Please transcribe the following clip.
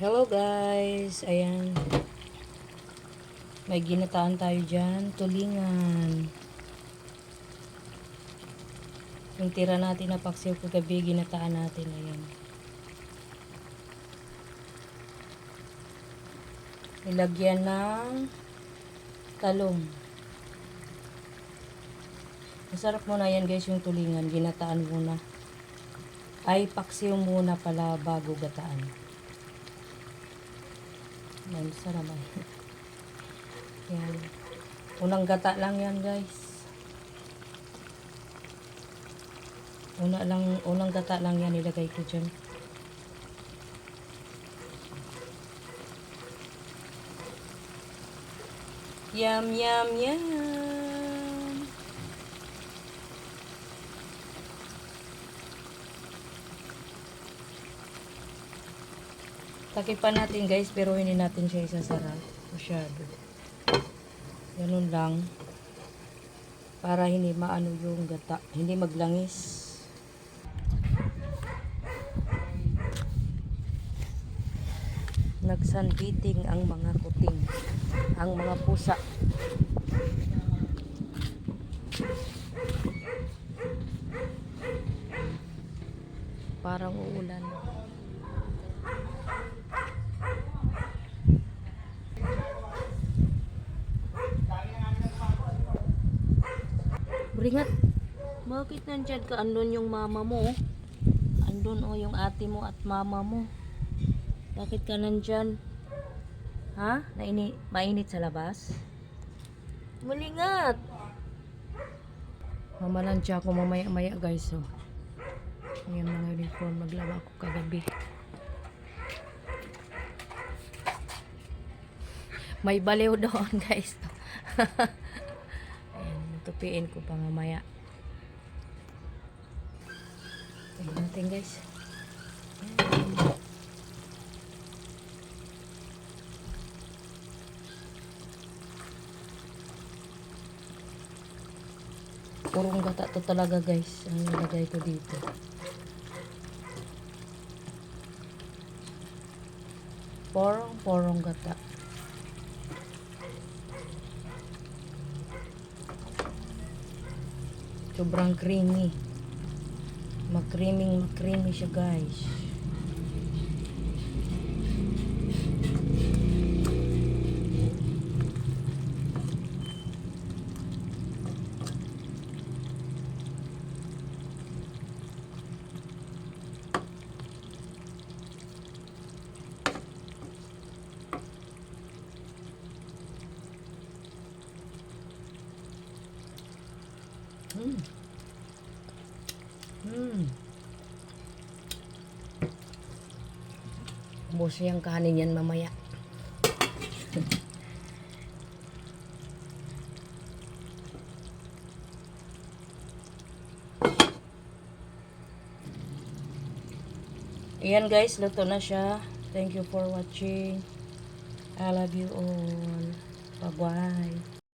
Hello guys, ayan. May ginataan tayo dyan, tulingan. Yung tira natin na paksiw kagabi, ginataan natin, ayan. Nilagyan ng talong. Masarap muna yan guys yung tulingan, ginataan muna. Ay, paksiw muna pala bago gataan. Yan, isa naman. yan. Unang gata lang yan, guys. Una lang, unang gata lang yan ilagay ko dyan. Yum, yum, yum. Takipan natin guys, pero hindi natin siya isasara. Masyado. Ganun lang. Para hindi maano yung gata. Hindi maglangis. Nagsanbiting ang mga kuting. Ang mga pusa. Parang uulan. Bringat. Bakit nandyan ka? Andun yung mama mo. oh. Andun o yung ate mo at mama mo. Bakit ka nandyan? Ha? Naini mainit sa labas? Malingat! Mamalansya ako mamaya-maya guys. So. Ayan mga uniform. Maglaba ako kagabi. May baliw doon guys. Ayan, tupiin ko pa mamaya. Ayan natin guys. Purong gata to talaga guys. Ang nilagay ko dito. Porong porong gata. Sobrang creamy. Mag-creaming, mag-creamy siya guys. Mm. Mm. Ubos yung kanin yan mamaya. Ayan guys, luto na siya. Thank you for watching. I love you all. Bye-bye.